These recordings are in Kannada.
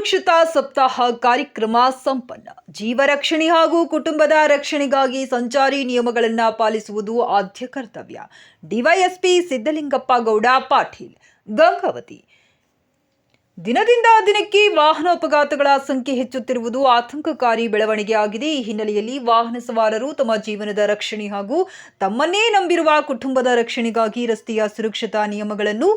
ಸುರಕ್ಷತಾ ಸಪ್ತಾಹ ಕಾರ್ಯಕ್ರಮ ಸಂಪನ್ನ. ಜೀವ ರಕ್ಷಣೆ ಹಾಗೂ ಕುಟುಂಬದ ರಕ್ಷಣೆಗಾಗಿ ಸಂಚಾರಿ ನಿಯಮಗಳನ್ನು ಪಾಲಿಸುವುದು ಆದ್ಯ ಕರ್ತವ್ಯ. ಡಿವೈಎಸ್ಪಿ ಸಿದ್ದಲಿಂಗಪ್ಪ ಗೌಡ, ಪಾಟೀಲ್, ಗಂಗಾವತಿ. ದಿನದಿಂದ ದಿನಕ್ಕೆ ವಾಹನ ಅಪಘಾತಗಳ ಸಂಖ್ಯೆ ಹೆಚ್ಚುತ್ತಿರುವುದು ಆತಂಕಕಾರಿ ಬೆಳವಣಿಗೆ ಆಗಿದೆ. ಈ ಹಿನ್ನೆಲೆಯಲ್ಲಿ ವಾಹನ ಸವಾರರು ತಮ್ಮ ಜೀವನದ ರಕ್ಷಣೆ ಹಾಗೂ ತಮ್ಮನ್ನೇ ನಂಬಿರುವ ಕುಟುಂಬದ ರಕ್ಷಣೆಗಾಗಿ ರಸ್ತೆಯ ಸುರಕ್ಷತಾ ನಿಯಮಗಳನ್ನು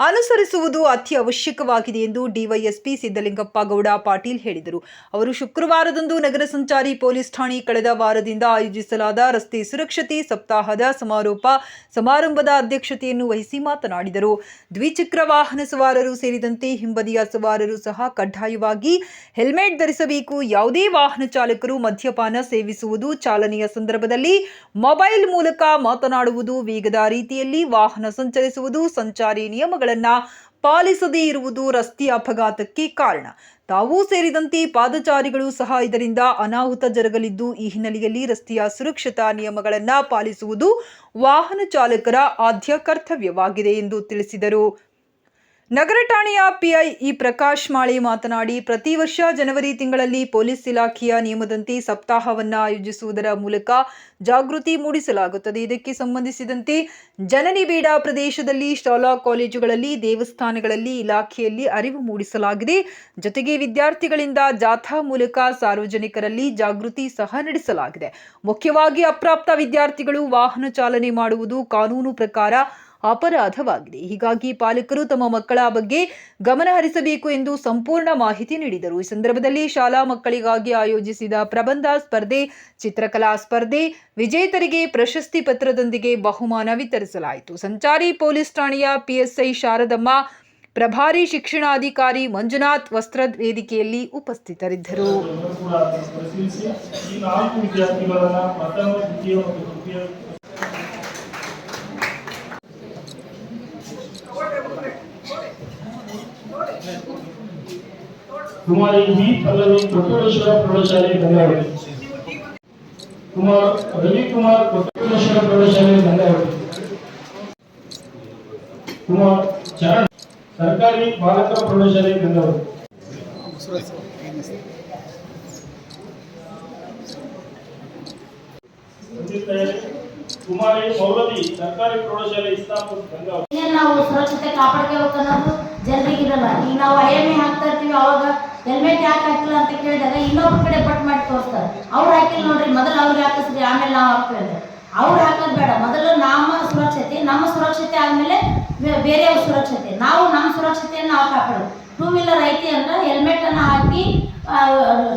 ಅನುಸರಿಸುವುದು ಅತಿ ಅವಶ್ಯಕವಾಗಿದೆ ಎಂದು ಡಿವೈಎಸ್ಪಿ ಸಿದ್ದಲಿಂಗಪ್ಪ ಗೌಡ ಪಾಟೀಲ್ ಹೇಳಿದರು. ಅವರು ಶುಕ್ರವಾರದಂದು ನಗರ ಸಂಚಾರಿ ಪೊಲೀಸ್ ಠಾಣೆ ಕಳೆದ ವಾರದಿಂದ ಆಯೋಜಿಸಲಾದ ರಸ್ತೆ ಸುರಕ್ಷತೆ ಸಪ್ತಾಹದ ಸಮಾರೋಪ ಸಮಾರಂಭದ ಅಧ್ಯಕ್ಷತೆಯನ್ನು ವಹಿಸಿ ಮಾತನಾಡಿದರು. ದ್ವಿಚಕ್ರ ವಾಹನ ಸವಾರರು ಸೇರಿದಂತೆ ಹಿಂಬದಿಯ ಸವಾರರು ಸಹ ಕಡ್ಡಾಯವಾಗಿ ಹೆಲ್ಮೆಟ್ ಧರಿಸಬೇಕು. ಯಾವುದೇ ವಾಹನ ಚಾಲಕರು ಮದ್ಯಪಾನ ಸೇವಿಸುವುದು ಚಾಲನೆಯ ಸಂದರ್ಭದಲ್ಲಿ ಮೊಬೈಲ್ ಮೂಲಕ ಮಾತನಾಡುವುದು ವೇಗದ ರೀತಿಯಲ್ಲಿ ವಾಹನ ಸಂಚರಿಸುವುದು ಸಂಚಾರಿ ನಿಯಮಗಳನ್ನು ಪಾಲಿಸದೇ ಇರುವುದು ರಸ್ತೆ ಅಪಘಾತಕ್ಕೆ ಕಾರಣ. ತಾವೂ ಸೇರಿದಂತೆ ಪಾದಚಾರಿಗಳು ಸಹ ಇದರಿಂದ ಅನಾಹುತ ಜರುಗಲಿದ್ದು, ಈ ಹಿನ್ನೆಲೆಯಲ್ಲಿ ರಸ್ತೆಯ ಸುರಕ್ಷತಾ ನಿಯಮಗಳನ್ನು ಪಾಲಿಸುವುದು ವಾಹನ ಚಾಲಕರ ಆದ್ಯ ಕರ್ತವ್ಯವಾಗಿದೆ ಎಂದು ತಿಳಿಸಿದರು. ನಗರ ಠಾಣೆಯ ಪಿಐ ಇ ಪ್ರಕಾಶ್ ಮಾಳಿ ಮಾತನಾಡಿ, ಪ್ರತಿ ವರ್ಷ ಜನವರಿ ತಿಂಗಳಲ್ಲಿ ಪೊಲೀಸ್ ಇಲಾಖೆಯ ನಿಯಮದಂತೆ ಸಪ್ತಾಹವನ್ನು ಆಯೋಜಿಸುವುದರ ಮೂಲಕ ಜಾಗೃತಿ ಮೂಡಿಸಲಾಗುತ್ತದೆ. ಇದಕ್ಕೆ ಸಂಬಂಧಿಸಿದಂತೆ ಜನನಿ ಬೇಡ ಪ್ರದೇಶದಲ್ಲಿ ಶಾಲಾ ಕಾಲೇಜುಗಳಲ್ಲಿ, ದೇವಸ್ಥಾನಗಳಲ್ಲಿ ಇಲಾಖೆಯಲ್ಲಿ ಅರಿವು ಮೂಡಿಸಲಾಗಿದೆ. ಜೊತೆಗೆ ವಿದ್ಯಾರ್ಥಿಗಳಿಂದ ಜಾಥಾ ಮೂಲಕ ಸಾರ್ವಜನಿಕರಲ್ಲಿ ಜಾಗೃತಿ ಸಹ ನಡೆಸಲಾಗಿದೆ. ಮುಖ್ಯವಾಗಿ ಅಪ್ರಾಪ್ತ ವಿದ್ಯಾರ್ಥಿಗಳು ವಾಹನ ಚಾಲನೆ ಮಾಡುವುದು ಕಾನೂನು ಪ್ರಕಾರ ಅಪರಾಧವಾಗಿದೆ. ಹೀಗಾಗಿ ಪಾಲಕರು ತಮ್ಮ ಮಕ್ಕಳ ಬಗ್ಗೆ ಗಮನ ಹರಿಸಬೇಕು ಎಂದು ಸಂಪೂರ್ಣ ಮಾಹಿತಿ ನೀಡಿದರು. ಈ ಸಂದರ್ಭದಲ್ಲಿ ಶಾಲಾ ಮಕ್ಕಳಿಗಾಗಿ ಆಯೋಜಿಸಿದ ಪ್ರಬಂಧ ಸ್ಪರ್ಧೆ, ಚಿತ್ರಕಲಾ ಸ್ಪರ್ಧೆ, ವಿಜೇತರಿಗೆ ಪ್ರಶಸ್ತಿ ಪತ್ರದೊಂದಿಗೆ ಬಹುಮಾನ ವಿತರಿಸಲಾಯಿತು. ಸಂಚಾರಿ ಪೊಲೀಸ್ ಠಾಣೆಯ ಪಿಎಸ್ಐ ಶಾರದಮ್ಮ, ಪ್ರಭಾರಿ ಶಿಕ್ಷಣಾಧಿಕಾರಿ ಮಂಜುನಾಥ್ ವಸ್ತ್ರ ವೇದಿಕೆಯಲ್ಲಿ ಉಪಸ್ಥಿತರಿದ್ದರು ಎಲ್ಲರೂ ಕೂಡ ಅದನ್ನು ಪರಿಶೀಲಿಸಿ ಈ ನಾಲ್ಕು ವಿದ್ಯಾರ್ಥಿಗಳನ್ನ ಪ್ರಥಮ ದ್ವಿತೀಯ ಮತ್ತು ತೃತೀಯ ಕುಮಾರಿ ವಿ ಪಲ್ಲವಿ ಕೊಟ್ಟೂರೇಶ್ವರ ಪ್ರೌಢಶಾಲೆ ಗಂಗಾವತಿ ಕುಮಾರ್ ರವಿಕುಮಾರ್ ಕೊಟ್ಟೂರೇಶ್ವರ ಪ್ರೌಢಶಾಲೆ ಗಂಗಾವತಿ ಕುಮಾರ್ ಚರಣ್ ಸರ್ಕಾರಿ ಬಾಲಕರ ಪ್ರೌಢಶಾಲೆ ಗಂಗಾವತಿ ಮುಂದಿನ ಕುಮಾರಿ ಮೌಲವಿ ಸರ್ಕಾರಿ ಪ್ರೌಢಶಾಲೆ ಇಸ್ಲಾಂಪುರ್ ಗಂಗಾವತಿ ಏನ್ ನಾವು ಸುರಕ್ಷತೆ ಕಾಪಾಡ್ಕೋಬೇಕು ಅನ್ನೋದು ಜನರಿಗೆ ಇರಲ್ಲ ಈಗ ನಾವು ಐ ಎಂ ಹಾಕ್ತಾ ಇರ್ತೀವಿ, ಅವಾಗ ಹೆಲ್ಮೆಟ್ ಯಾಕೆ ಹಾಕಿಲ್ಲ ಅಂತ ಕೇಳಿದಾಗ ಇನ್ನೊಬ್ರ ಕಡೆ ಬಟ್ ಮಾಡಿ ತೋರಿಸ್ತಾರೆ. ಅವ್ರು ಹಾಕಿಲ್ಲ ನೋಡ್ರಿ, ಮೊದಲು ಅವ್ರಿಗೆ ಹಾಕಿಸ್ರಿ ಆಮೇಲೆ ನಾವು ಹಾಕ್ತೇವೆ ಅವ್ರು ಹಾಕೋದು ಬೇಡ, ಮೊದಲು ನಮ್ಮ ಸುರಕ್ಷತೆ ನಮ್ಮ ಸುರಕ್ಷತೆ ಆದ್ಮೇಲೆ ಬೇರೆಯವ್ರ ಸುರಕ್ಷತೆ. ನಾವು ನಮ್ಮ ಸುರಕ್ಷತೆಯನ್ನು ನಾವು ಕಾಪಾಡೋದು. ಟೂ ವೀಲರ್ ಐತಿ ಅಂದ್ರೆ ಹೆಲ್ಮೆಟ್ ಅನ್ನ ಹಾಕಿ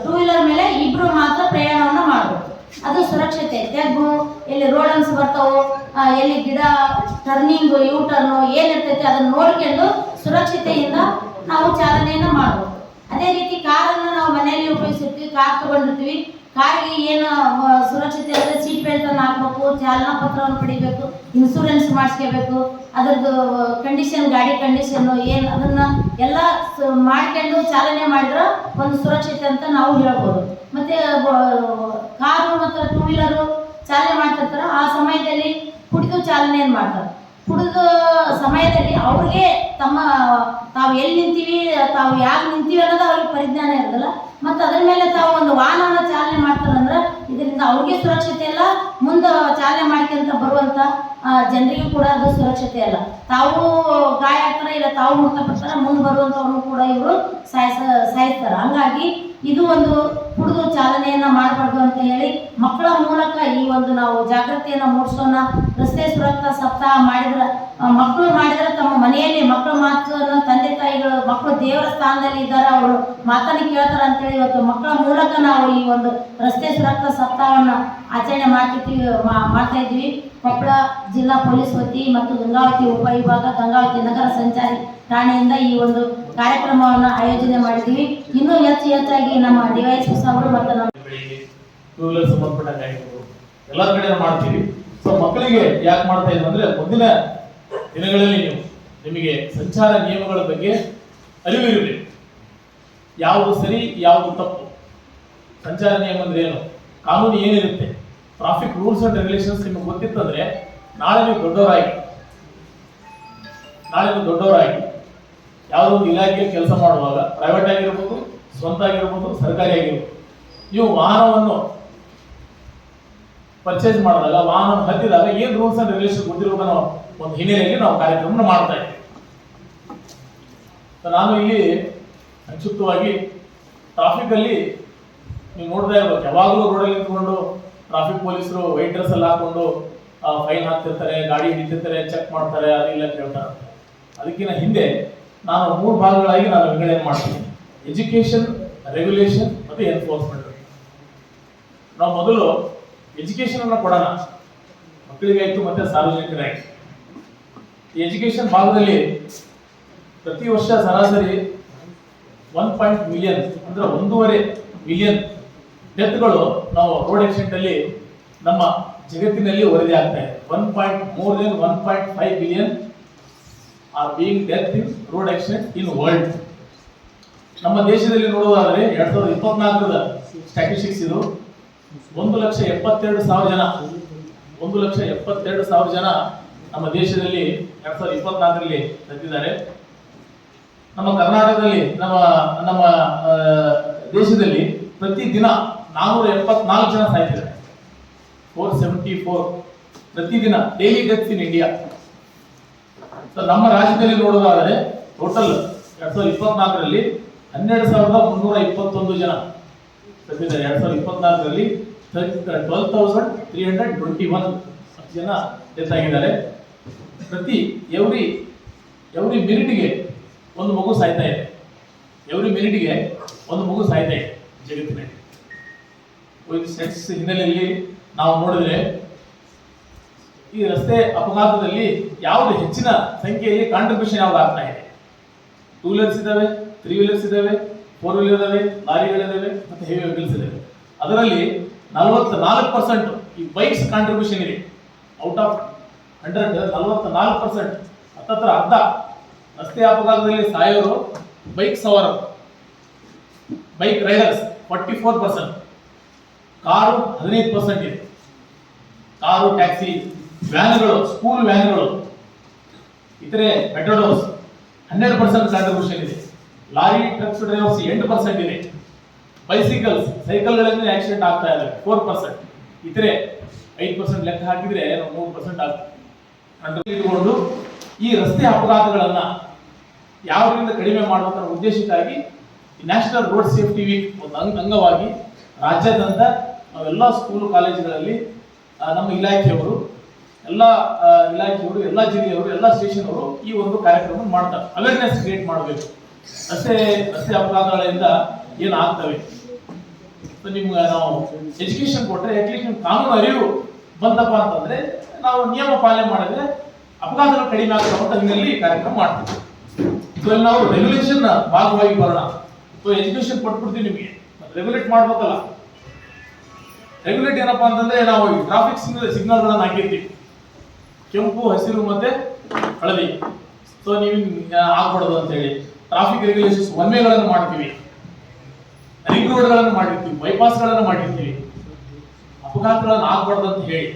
ಟೂ ವೀಲರ್ ಮೇಲೆ ಇಬ್ರು ಮಾತ್ರ ಪ್ರಯಾಣವನ್ನು ಮಾಡಬೇಕು ಅದು ಸುರಕ್ಷತೆ ತೆಗ್ಗು ಎಲ್ಲಿ ರೋಡನ್ಸ್ ಬರ್ತಾವೋ ಎಲ್ಲಿ ಗಿಡ ಟರ್ನಿಂಗ್ ಯೂ ಟರ್ನು ಏನಿರ್ತೈತೆ ಅದನ್ನ ನೋಡ್ಕೊಂಡು ಸುರಕ್ಷತೆಯಿಂದ ನಾವು ಚಾಲನೆಯನ್ನು ಮಾಡ್ಬೋದು. ಅದೇ ರೀತಿ ಕಾರನ್ನು ನಾವು ಮನೆಯಲ್ಲಿ ಉಪಯೋಗಿಸಿರ್ತೀವಿ, ಕಾರ್ ತಗೊಂಡಿರ್ತೀವಿ. ಕಾರಿಗೆ ಏನು ಸುರಕ್ಷಿತ ಅಂದರೆ ಸೀಟ್ ಬೆಲ್ಟ್ ಅನ್ನು ಹಾಕ್ಬೇಕು, ಚಾಲನಾ ಪತ್ರವನ್ನು ಪಡಿಬೇಕು ಇನ್ಸೂರೆನ್ಸ್ ಮಾಡಿಸ್ಕೋಬೇಕು, ಅದರದ್ದು ಕಂಡೀಷನ್ ಗಾಡಿ ಕಂಡೀಷನ್ ಏನು ಅದನ್ನ ಎಲ್ಲ ಮಾಡ್ಕೊಂಡು ಚಾಲನೆ ಮಾಡಿದ್ರೆ ಒಂದು ಸುರಕ್ಷತೆ ಅಂತ ನಾವು ಹೇಳ್ಬೋದು. ಮತ್ತೆ ಕಾರು ಮತ್ತು ಟೂ ವೀಲರು ಚಾಲನೆ ಮಾಡ್ತಿರ್ತಾರೆ, ಆ ಸಮಯದಲ್ಲಿ ಕುಡಿದು ಚಾಲನೆಯನ್ನು ಮಾಡ್ತಾರೆ. ಕುಡಿದ ಸಮಯದಲ್ಲಿ ಅವ್ರಿಗೆ ತಮ್ಮ, ತಾವು ಎಲ್ಲಿ ನಿಂತೀವಿ, ತಾವು ಯಾಕೆ ನಿಂತೀವಿ ಅನ್ನೋದು ಅವ್ರಿಗೆ ಪರಿಜ್ಞಾನ ಇರೋದಿಲ್ಲ ಮತ್ತು ಅದ್ರ ಮೇಲೆ ತಾವು ಒಂದು ವಾಹನವನ್ನು ಚಾಲನೆ ಮಾಡ್ತಾರಂದ್ರೆ, ಇದರಿಂದ ಅವ್ರಿಗೆ ಸುರಕ್ಷತೆ ಇಲ್ಲ ಮುಂದೆ ಚಾಲನೆ ಮಾಡ್ಕೊಂತ ಬರುವಂಥ ಜನರಿಗೂ ಕೂಡ ಅದು ಸುರಕ್ಷತೆ ಅಲ್ಲ. ತಾವು ಗಾಯ ಆಗ್ತಾರೆ ಇಲ್ಲ ತಾವು ಮೃತಪಡ್ತಾರೆ ಮುಂದೆ ಬರುವಂಥವ್ರನ್ನು ಕೂಡ ಇವರು ಸಾಯಿಸ, ಸಾಯಿಸ್ತಾರೆ? ಹಂಗಾಗಿ ಇದು ಒಂದು ಕುಡಿದು ಚಾಲನೆಯನ್ನ ಮಾಡಬಾರ್ದು ಅಂತ ಹೇಳಿ ಮಕ್ಕಳ ಮೂಲಕ ಈ ಒಂದು ನಾವು ಜಾಗೃತಿಯನ್ನ ಮೂಡಿಸೋಣ. ರಸ್ತೆ ಸುರಕ್ಷತಾ ಸಪ್ತಾಹ ಮಾಡಿದ್ರೆ ಮಕ್ಕಳು ಮಾಡಿದ್ರೆ ತಮ್ಮ ಮನೆಯಲ್ಲಿ ಮಕ್ಕಳ ಮಾತನ್ನು ತಂದೆ ತಾಯಿಗಳು ಮಕ್ಕಳು ದೇವರ ಸ್ಥಾನದಲ್ಲಿ ಇದ್ದಾರೆ? ಅವರು ಮಾತನ್ನು ಕೇಳ್ತಾರೆ ಅಂತೇಳಿ ಇವತ್ತು ಮಕ್ಕಳ ಮೂಲಕ ನಾವು ಈ ಒಂದು ರಸ್ತೆ ಸುರಕ್ಷತಾ ಸಪ್ತಾಹವನ್ನು ಆಚರಣೆ ಮಾಡ್ತಿರ್ತೀವಿ ಮಾಡ್ತಾ ಇದ್ವಿ. ಕೊಪ್ಪಳ ಜಿಲ್ಲಾ ಪೊಲೀಸ್ ವತಿ ಮತ್ತು ಗಂಗಾವತಿ ಉಪವಿಭಾಗ ಗಂಗಾವತಿ ನಗರ ಸಂಚಾರಿ ಠಾಣೆಯಿಂದ ಈ ಒಂದು ಕಾರ್ಯಕ್ರಮವನ್ನು ಆಯೋಜನೆ ಮಾಡಿದ್ದೀವಿ. ಇನ್ನೂ ಹೆಚ್ಚು ಹೆಚ್ಚಾಗಿ ನಮ್ಮ ಡಿವೈಸ್ ಅವರು ಮತ್ತು ನಮ್ಮ ಕಡೆ ಮಾಡ್ತೀವಿ. ಸೊ ಮಕ್ಕಳಿಗೆ ಯಾಕೆ ಮಾಡ್ತಾ ಇದ್ದೀವಿ ಅಂದ್ರೆ ದಿನಗಳಲ್ಲಿ ನೀವು ನಿಮಗೆ ಸಂಚಾರ ನಿಯಮಗಳ ಬಗ್ಗೆ ಅರಿವು ಇರಬೇಕು. ಯಾವುದು ಸರಿ, ಯಾವುದು ತಪ್ಪು. ಸಂಚಾರ ನಿಯಮ ಅಂದ್ರೆ ಏನು? ಕಾನೂನು ಏನಿರುತ್ತೆ? ಟ್ರಾಫಿಕ್ ರೂಲ್ಸ್ ಅಂಡ್ ರೆಗ್ಯುಲೇಷನ್ಸ್ ನಿಮಗೆ ಗೊತ್ತಿತ್ತಂದ್ರೆ ನಾಳೆ ನೀವು ದೊಡ್ಡವರಾಗಿ, ನಾಳೆ ನೀವು ದೊಡ್ಡವರಾಗಿ ಯಾವುದೋ ಒಂದು ಇಲಾಖೆಯಲ್ಲಿ ಕೆಲಸ ಮಾಡುವಾಗ ಪ್ರೈವೇಟ್ ಆಗಿರ್ಬೋದು, ಸ್ವಂತ ಆಗಿರ್ಬೋದು, ಸರ್ಕಾರಿ ಆಗಿರ್ಬೋದು, ನೀವು ವಾಹನವನ್ನು ಪರ್ಚೇಸ್ ಮಾಡಿದಾಗ ವಾಹನ ಹತ್ತಿದಾಗ ಏನು ರೂಲ್ಸ್ ಅಂಡ್ ರೆಗ್ಯುಲೇಷನ್ ನಾವು ಒಂದು ಹಿನ್ನೆಲೆಯಲ್ಲಿ ನಾವು ಕಾರ್ಯಕ್ರಮ ಮಾಡ್ತಾ ಇದ್ದೀವಿ. ನಾನು ಇಲ್ಲಿ ಸಂಕ್ಷಿಪ್ತವಾಗಿ ಟ್ರಾಫಿಕ್ ಅಲ್ಲಿ ನೀವು ಇರ್ಬೇಕು. ಯಾವಾಗಲೂ ರೋಡಲ್ಲಿ ನಿಂತ್ಕೊಂಡು ಟ್ರಾಫಿಕ್ ಪೊಲೀಸರು ವೈಟ್ ಡ್ರೆಸ್ ಎಲ್ಲ ಹಾಕೊಂಡು ಫೈನ್ ಹಾಕ್ತಿರ್ತಾರೆ, ಗಾಡಿ ಹಿಡಿತಿರ್ತಾರೆ ಚೆಕ್ ಮಾಡ್ತಾರೆ ಅದಿಲ್ಲ ಕೇಳ್ತಾರೆ ಅದಕ್ಕಿಂತ ಹಿಂದೆ ನಾನು ಮೂರು ಭಾಗಗಳಾಗಿ ನಾನು ವಿಂಗಡಣೆ ಮಾಡ್ತೀನಿ. ಎಜುಕೇಶನ್ ರೆಗ್ಯುಲೇಷನ್ ಮತ್ತು ಎನ್ಫೋರ್ಸ್ಮೆಂಟ್ ನಾವು ಮೊದಲು ಎಜುಕೇಶನ್ ಅನ್ನ ಕೊಡೋಣ. ಮಕ್ಕಳಿಗಾಯ್ತು ಮತ್ತೆ ಸಾರ್ವಜನಿಕರಾಯ್ತು ಈ ಎಜುಕೇಶನ್ ಭಾಗದಲ್ಲಿ ಪ್ರತಿ ವರ್ಷ ಸರಾಸರಿ ಒನ್ ಪಾಯಿಂಟ್ ಮಿಲಿಯನ್ ಅಂದ್ರೆ ಒಂದೂವರೆ ಮಿಲಿಯನ್ ಡೆತ್ಗಳು ನಾವು ರೋಡ್ ಆಕ್ಸಿಡೆಂಟ್ ಅಲ್ಲಿ ನಮ್ಮ ಜಗತ್ತಿನಲ್ಲಿ ವರದಿ ಆಗ್ತಾ ಇದೆ. One point more than one point five billion are being death in road accident in world ನಮ್ಮ ದೇಶದಲ್ಲಿ ನೋಡುವುದಾದರೆ ಎರಡ್ ಸಾವಿರದ ಇಪ್ಪತ್ನಾಲ್ಕರ ಸ್ಟ್ಯಾಟಿಸ್ಟಿಕ್ಸ್ ಇದು. ಒಂದು ಲಕ್ಷ ಎಪ್ಪತ್ತೆರಡು ಸಾವಿರ ಜನ, ಒಂದು ಲಕ್ಷ ಎಪ್ಪತ್ತೆರಡು ಸಾವಿರ ಜನ ನಮ್ಮ ದೇಶದಲ್ಲಿ ಎರಡ್ ಸಾವಿರದ ಇಪ್ಪತ್ನಾಲ್ಕರಲ್ಲಿ ಸತ್ತಿದ್ದಾರೆ ನಮ್ಮ ಕರ್ನಾಟಕದಲ್ಲಿ, ನಮ್ಮ ನಮ್ಮ ದೇಶದಲ್ಲಿ ಪ್ರತಿ ದಿನ ನಾನೂರ ಎಪ್ಪತ್ನಾಲ್ಕು ಜನ ಸಾಯ್ತಿದ್ದಾರೆ. ಫೋರ್ ಸೆವೆಂಟಿ ಫೋರ್ ಪ್ರತಿದಿನ daily deaths in India so ನಮ್ಮ ರಾಜ್ಯದಲ್ಲಿ ನೋಡೋದಾದರೆ ಟೋಟಲ್ ಎರಡ್ ಸಾವಿರದ ಇಪ್ಪತ್ನಾಲ್ಕರಲ್ಲಿ ಹನ್ನೆರಡು ಸಾವಿರದ ಮುನ್ನೂರ ಇಪ್ಪತ್ತೊಂದು ಜನ ಸತ್ತಿದ್ದಾರೆ. ಎರಡ್ ಸಾವಿರದ ಇಪ್ಪತ್ನಾಲ್ಕರಲ್ಲಿ twelve thousand three hundred twenty one ಜನ ಡೆತ್ ಆಗಿದ್ದಾರೆ. ಪ್ರತಿ ಎವ್ರಿ ಎವ್ರಿ ಮಿನಿಟ್ಗೆ ಒಂದು ಮಗು ಸಾಯ್ತಾ ಇದೆ. ಎವ್ರಿ ಮಿನಿಟ್ಗೆ ಒಂದು ಮಗು ಸಾಯ್ತಾ ಇದೆ ಜಗತ್ತಿನಲ್ಲಿ. ಸ್ಟೆಟ್ಸ್ ಹಿನ್ನೆಲೆಯಲ್ಲಿ ನಾವು ನೋಡಿದ್ರೆ ಈ ರಸ್ತೆ ಅಪಘಾತದಲ್ಲಿ ಯಾವುದು ಹೆಚ್ಚಿನ ಸಂಖ್ಯೆಯಲ್ಲಿ ಕಾಂಟ್ರಿಬ್ಯೂಷನ್ ಯಾವ್ದು ಆಗ್ತಾ ಇದೆ? ಟೂ ವೀಲರ್ಸ್ ಇದಾವೆ ತ್ರೀ ವೀಲರ್ಸ್ ಇದಾವೆ ಫೋರ್ ವೀಲರ್ ಇದಾವೆ ಲಾರಿಗಳಿದಾವೆ ಮತ್ತೆ ಹೆವಿ ವೆಹಿಕಲ್ಸ್ ಇದಾವೆ. ಅದರಲ್ಲಿ ನಲವತ್ತ ನಾಲ್ಕು ಪರ್ಸೆಂಟ್ ಈ ಬೈಕ್ಸ್ ಕಾಂಟ್ರಿಬ್ಯೂಷನ್ ಇದೆ. ಔಟ್ ಆಫ್ ಹಂಡ್ರೆಡ್ ನಲವತ್ತ ನಾಲ್ಕು ಪರ್ಸೆಂಟ್ ಹತ್ತತ್ರ ಅರ್ಧ ರಸ್ತೆ ಅಪಘಾತದಲ್ಲಿ ಸಾಯೋರು ಬೈಕ್ ಸವಾರರು. Bike riders forty four percent car ಹದಿನೈದು ಪರ್ಸೆಂಟ್ ಇದೆ ಕಾರು, ಟ್ಯಾಕ್ಸಿ, ವ್ಯಾನ್ಗಳು, ಸ್ಕೂಲ್ ವ್ಯಾನ್ಗಳು, ಇತರೆ ಮೆಟ್ರೋಡೋಸ್ ಹನ್ನೆರಡು ಪರ್ಸೆಂಟ್ ಕಾಂಟ್ರಿಬ್ಯೂಷನ್ ಇದೆ. ಲಾರಿ ಟ್ರಕ್ಸ್ ಡ್ರೈವರ್ಸ್ ಎಂಟು ಪರ್ಸೆಂಟ್ ಇದೆ. ಬೈಸಿಕಲ್ಸ್ ಸೈಕಲ್ಗಳಲ್ಲಿ ಆಕ್ಸಿಡೆಂಟ್ ಆಗ್ತಾ ಇದೆ. ಫೋರ್ ಪರ್ಸೆಂಟ್ ಇತರೆ ಐದು ಪರ್ಸೆಂಟ್ ಲೆಕ್ಕ ಹಾಕಿದ್ರೆ ಮೂರು ಪರ್ಸೆಂಟ್ ಆಗ್ತದೆ. ಇಟ್ಕೊಂಡು ಈ ರಸ್ತೆ ಅಪಘಾತಗಳನ್ನ ರೀತಿಯಿಂದ ಕಡಿಮೆ ಮಾಡುವಂತ ಉದ್ದೇಶಕ್ಕಾಗಿ ನ್ಯಾಷನಲ್ ರೋಡ್ ಸೇಫ್ಟಿ ವೀಕ್ ಒಂದು ಅಂಗ ಅಂಗವಾಗಿ ರಾಜ್ಯಾದ್ಯಂತ ನಾವೆಲ್ಲ ಸ್ಕೂಲು ಕಾಲೇಜುಗಳಲ್ಲಿ ನಮ್ಮ ಇಲಾಖೆಯವರು, ಎಲ್ಲ ಇಲಾಖೆಯವರು, ಎಲ್ಲ ಜಿಲ್ಲೆಯವರು, ಎಲ್ಲ ಸ್ಟೇಷನ್ ಅವರು ಈ ಒಂದು ಕಾರ್ಯಕ್ರಮ ಮಾಡ್ತಾರೆ. ಅವೇರ್ನೆಸ್ ಕ್ರಿಯೇಟ್ ಮಾಡಬೇಕು. ರಸ್ತೆ ರಸ್ತೆ ಅಪರಾಧಗಳಿಂದ ಏನು ಆಗ್ತವೆ? ಸೊ ನಿಮ್ಗೆ ನಾವು ಎಜುಕೇಶನ್ ಕೊಟ್ಟರೆ ಅಟ್ಲೀಸ್ಟ್ ಕಾನೂನು ಅರಿವು ಬಂದಪ್ಪ ಅಂತಂದ್ರೆ, ನಾವು ನಿಯಮ ಪಾಲನೆ ಮಾಡಿದ್ರೆ ಅಪಘಾತಗಳು ಕಡಿಮೆ ಆಗ್ತವೆ ಅಂತ ಕಾರ್ಯಕ್ರಮ ಮಾಡ್ತೀವಿ. ಸೊ ನಾವು ರೆಗ್ಯುಲೇಷನ್ ಭಾಗವಾಗಿ ಬರೋಣ. ಸೊ ಎಜುಕೇಶನ್ ಕೊಟ್ಬಿಡ್ತೀವಿ ನಿಮಗೆ. ರೆಗ್ಯುಲೇಟ್ ಮಾಡ್ಬೇಕಲ್ಲ. ರೆಗ್ಯುಲೇಟ್ ಏನಪ್ಪ ಅಂತಂದ್ರೆ ನಾವು ಟ್ರಾಫಿಕ್ ಸಿಗ್ನಲ್ ಸಿಗ್ನಲ್ಗಳನ್ನ ಹಾಕಿರ್ತೀವಿ. ಕೆಂಪು, ಹಸಿರು ಮತ್ತೆ ಹಳದಿ. ಸೊ ನೀವು ಆಗ್ಬಾರ್ದು ಅಂತ ಹೇಳಿ ಟ್ರಾಫಿಕ್ ರೆಗ್ಯುಲೇಷನ್ಸ್ ಒನ್ಮೆಗಳನ್ನು ಮಾಡ್ತೀವಿ. ರಿಂಗ್ ರೋಡ್ಗಳನ್ನು ಮಾಡಿರ್ತೀವಿ. ಬೈಪಾಸ್ಗಳನ್ನು ಮಾಡಿರ್ತೀವಿ. ಅಪಘಾತಗಳನ್ನು ಆಗ್ಬಾರ್ದು ಅಂತ ಹೇಳಿ.